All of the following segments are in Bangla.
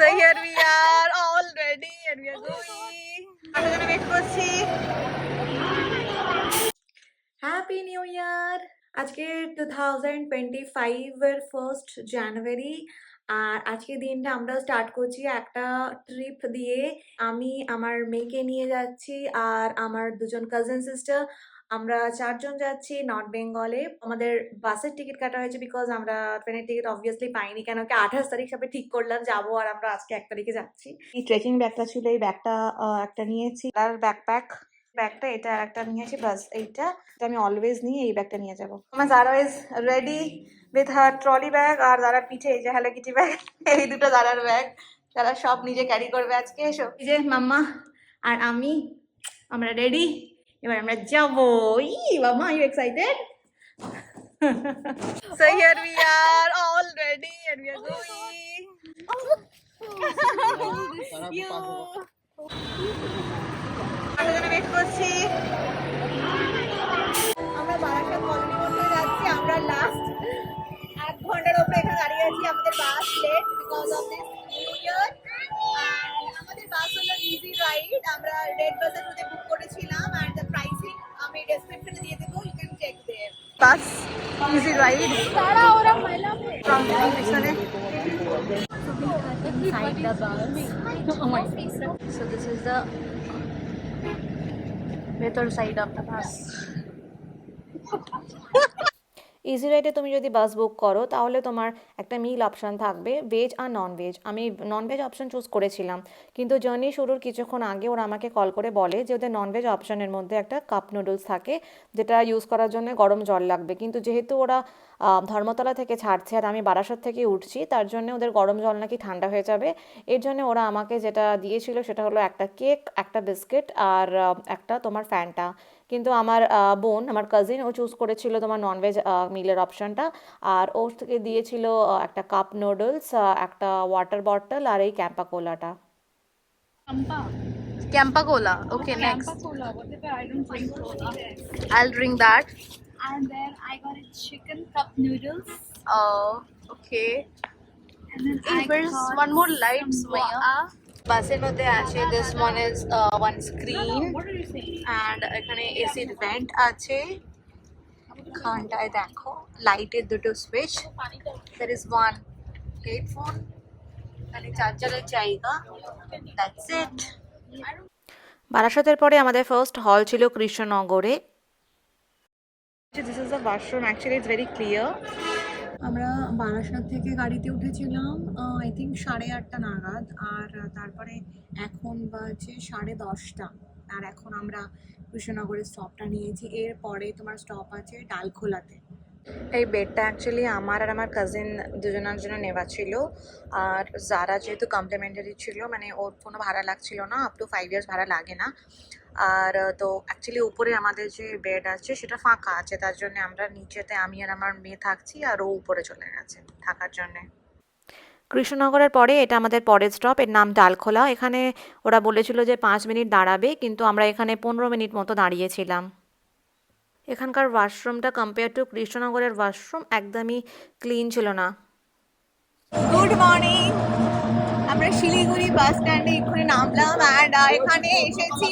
So here we are all ready and we are going. আমরা জন্য ওয়েট করছি হ্যাপি নিউ ইয়ার আজকে টু থাউজেন্ড টোয়েন্টি ফাইভের ফার্স্ট জানুয়ারি আর আজকে দিনটা আমরা স্টার্ট করছি একটা ট্রিপ দিয়ে। আমি আমার মেয়েকে নিয়ে যাচ্ছি আর আমার দুজন কাজিন সিস্টার আমরা চারজন যাচ্ছি নর্থ বেঙ্গলে। আমাদের বাসের টিকিট কাটা হয়েছে বিকজ আমরা ট্রেনের টিকিট অবভিয়াসলি পাইনি কেন কি আঠাশ তারিখ সবে ঠিক করলাম যাব আর আমরা আজকে এক তারিখে যাচ্ছি। এই ট্রেকিং ব্যাগটা ছিল, এই ব্যাগটা একটা নিয়েছি। আর ব্যাকপ্যাক ব্যাগটা এটা আর একটা নিয়েছি বাস এইটা আমি অলওয়েজ নিয়ে এই ব্যাগটা নিয়ে যাব। আমার Zara ready with her trolley bag আর দাদার পিঠে এই যে হ্যালো কিটি ব্যাগ এই দুটো দাদার ব্যাগ তারা সব নিজে ক্যারি করবে আজকে। এসো এই যে মাম্মা আর আমি, আমরা রেডি এবার আমরা যাব ই mamma you excited So here we are all ready and we are going. you. আমরা ওয়েট করছি আমরা বারাসাত কলোনি মধ্যে যাচ্ছি আমরা লাস্ট এক ঘণ্টার উপরে এখানে দাঁড়িয়ে আছি আমাদের bus late because of this new year আমাদের বাস হলো ইজি রাইড আমরা রেড বাসের মধ্যে bus. Easy ride. Eh. From Pixane. Inside the bus. Oh my So this is the better side of the bus. Easy রাইডে তুমি যদি বাস বুক করো, তাহলে তোমার একটা মিল অপশান থাকবে ভেজ আর নন ভেজ আমি নন ভেজ অপশান চুজ করেছিলাম, কিন্তু জার্নি শুরুর কিছুক্ষণ আগে ওরা আমাকে কল করে বলে যে ওদের নন ভেজ অপশানের মধ্যে একটা কাপ নুডলস থাকে, যেটা ইউজ করার জন্য গরম জল লাগবে। কিন্তু যেহেতু ওরা ধর্মতলা থেকে ছাড়ছে আর আমি বারাসাত থেকে উঠছি, তার জন্য ওদের গরম জল নাকি ঠান্ডা হয়ে যাবে। এর জন্য ওরা আমাকে যেটা দিয়েছিল সেটা হলো একটা কেক একটা বিস্কিট আর একটা তোমার ফ্যানটা কিন্তু আমার বোন আমার কাজিন ও চুজ করেছিল তোমার ননভেজ মিলের অপশনটা আর ও থেকে দিয়েছিল একটা কাপ নুডলস একটা ওয়াটার বটল আর এই Campa কোলাটা Campa cola okay next I'll drink that okay বাসের মধ্যে আছে this one is one screen? And এখানে এসির ভেন্ট আছে। এখানটায় দেখো লাইটের দুটো switch there is one headphone এখানে চার্জারের জায়গা। দ্যাটস ইট বারাসাতের পরে আমাদের ফার্স্ট হল ছিল কৃষ্ণনগরে। This is the washroom actually it's very clear আমরা বারাসাত থেকে গাড়িতে উঠেছিলাম আই থিঙ্ক সাড়ে আটটা নাগাদ, আর তারপরে এখন বাজে সাড়ে দশটা। আর এখন আমরা কৃষ্ণনগরের স্টপটা নিয়েছি। এরপরে তোমার স্টপ আছে ডালখোলাতে। এই বেডটা অ্যাকচুয়ালি আমার আর আমার কাজিন দুজনের জন্য নেওয়া ছিল। আর যারা যেহেতু কমপ্লিমেন্টারি ছিল মানে ওর কোনো ভাড়া লাগছিল না আপ টু ফাইভ ইয়ার্স ভাড়া লাগে না। আর তো অ্যাকচুয়ালি উপরে আমাদের যে বেড আছে সেটা ফাঁকা আছে তার জন্য আমরা নিচেতে আমি আর আমার মেয়ে থাকছি আর ও উপরে চলে গেছে থাকার জন্যে। কৃষ্ণনগরের পরে এটা আমাদের পরের স্টপ এর নাম ডালখোলা। এখানে ওরা বলেছিল যে পাঁচ মিনিট দাঁড়াবে কিন্তু আমরা এখানে পনেরো মিনিট মতো দাঁড়িয়েছিলাম। এখানকার ওয়াশরুমটা কম্পেয়ার টু কৃষ্ণনগরের ওয়াশরুম একদমই ক্লিন ছিল না। গুড মর্নিং আমরা শিলিগুড়ি বাস স্ট্যান্ডে এক্ষুনি নামলাম অ্যান্ড এখানে এসেছি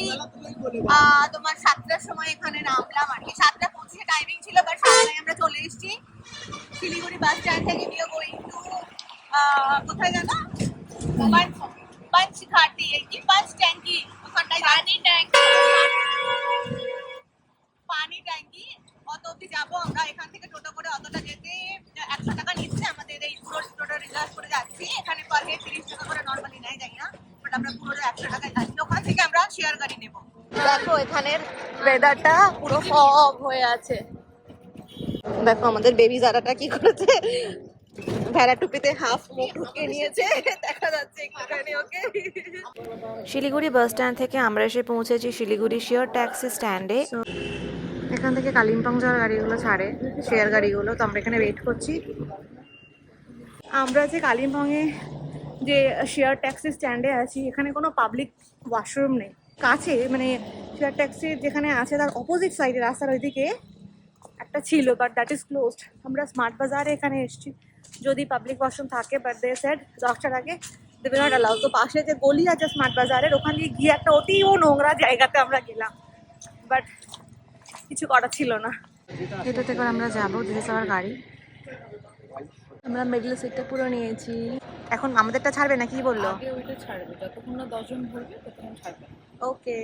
তোমার সাতটার সময় এখানে নামলাম আর কি। সাতটা পঁচিশে টাইমিং ছিল বাট সাতটায় আমরা চলে এসেছি। শিলিগুড়ি বাস স্ট্যান্ড থেকে বিয়ে গোয়িং টু কোথায় জানো পাঁচ ঘাটি এই কি? পাঁচ ট্যাঙ্কি ওখানটায় পানি ট্যাঙ্কি পানি ট্যাঙ্কি অত অব্দি যাব আমরা। এখান থেকে টোটো করে অতটা যেতে একশো টাকা নিচ্ছে আমাদের এই পুরো টোটো রিজার্ভ করে যাচ্ছি। এখানে পার হেড তিরিশ টাকা করে নর্মালি নেয় যাই না। বাট আমরা পুরো একশো টাকায় যাচ্ছি। ওখান থেকে আমরা শেয়ার গাড়ি নেব। দেখো এখানের ওয়েদারটা পুরো ফগ হয়ে আছে। দেখো আমাদের বেবি জারাটা কি করেছে ভেড়া টুপিতে হাফ মুখ ঢুকিয়ে নিয়েছে। দেখা যাচ্ছে একটুখানি ওকে শিলিগুড়ি বাস স্ট্যান্ড থেকে আমরা এসে পৌঁছেছি শিলিগুড়ি শিওর ট্যাক্সি স্ট্যান্ডে এখান থেকে কালিম্পং যাওয়ার গাড়িগুলো ছাড়ে শেয়ার গাড়িগুলো তো আমরা এখানে ওয়েট করছি। আমরা যে কালিম্পংয়ে যে শেয়ার ট্যাক্সি স্ট্যান্ডে আছি এখানে কোনো পাবলিক ওয়াশরুম নেই। কাছে মানে শেয়ার ট্যাক্সি যেখানে আছে তার অপোজিট সাইডে রাস্তার ওইদিকে একটা ছিল বাট দ্যাট ইজ ক্লোজড আমরা স্মার্ট বাজারে এখানে এসেছি। যদি পাবলিক ওয়াশরুম থাকে বাট দে সেড দশটার আগে দেবে নট অ্যালাউ তো পাশে যে গলি আছে স্মার্ট বাজারের ওখান দিয়ে গিয়ে একটা অতিও নোংরা জায়গাতে আমরা গেলাম। বাট কিছু করার ছিল না। এটাতে করে আমরা যাব দিস আমার গাড়ি। আমরা মিডল সিটটা পুরো নিয়েছি। এখন আমাদেরটা ছাড়বে না কি বলল? ওইটা ছাড়বে যতক্ষণ না দশজন ভরবে ততক্ষণ ছাড়বে okay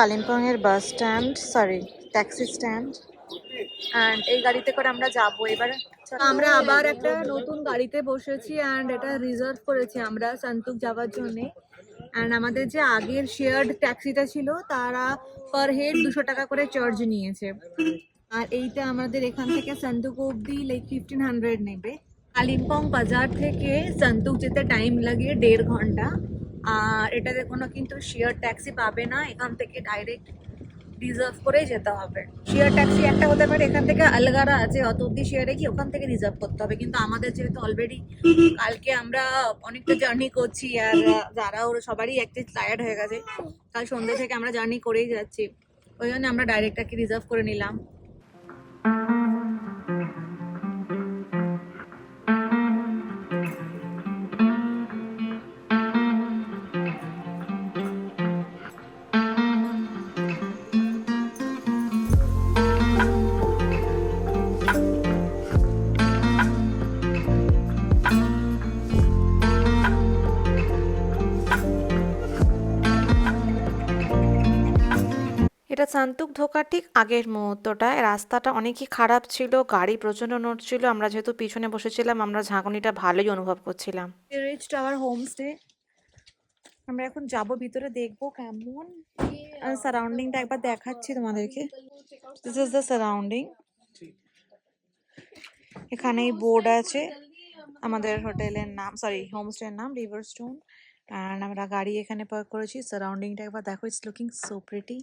কালিম্পংয়ের bus stand sorry taxi stand and এই গাড়িতে করে আমরা যাব। এবার আমরা আবার একটা নতুন গাড়িতে বসেছি অ্যান্ড এটা রিজার্ভ করেছি আমরা সান্তুক যাওয়ার জন্যে। অ্যান্ড আমাদের যে আগের শেয়ার্ড ট্যাক্সিটা ছিল, তারা পার হেড দুশো টাকা করে চার্জ নিয়েছে। আর এইটা আমাদের এখান থেকে সান্তুক অব্দি লাইক ফিফটিন হান্ড্রেড নেবে। কালিম্পং বাজার থেকে সান্তুক যেতে টাইম লাগে দেড় ঘণ্টা। আর এটাতে কোনো কিন্তু শেয়ার ট্যাক্সি পাবে না, এখান থেকে ডাইরেক্ট রিজার্ভ করেই যেতে হবে। শেয়ার ট্যাক্সি একটা হতে পারে এখান থেকে আলগারা আছে, অত অব্দি শেয়ারে কি ওখান থেকে রিজার্ভ করতে হবে। কিন্তু আমাদের যেহেতু অলরেডি কালকে আমরা অনেকটা জার্নি করছি, আর যারা ওরা সবারই একটু টায়ার্ড হয়ে গেছে, কাল সন্ধ্যে থেকে আমরা জার্নি করেই যাচ্ছি। ওই জন্য আমরা ডাইরেক্ট রিজার্ভ করে নিলাম। সান্তুক ঢোকার ঠিক আগের মুহূর্তটায় রাস্তাটা অনেকই খারাপ ছিল, গাড়ি প্রচণ্ড নড়ছিল, আমরা যেহেতু পিছনে বসেছিলাম, আমরা ঝাঁকুনিটা ভালোই অনুভব করছিলাম। হোমস্টে আমরা এখন যাব, ভিতরে দেখব কেমন। সারাউন্ডিংটা একবার দেখাচ্ছি তোমাদেরকে। দিস ইজ দ্য সারাউন্ডিং এখানেই বোর্ড আছে, আমাদের হোটেলের নাম সরি হোমস্টের নাম রিভার স্টোন অ্যান্ড আমরা গাড়ি এখানে পার্ক করেছি সারাউন্ডিংটা একবার দেখো ইটস লুকিং সো প্রিটি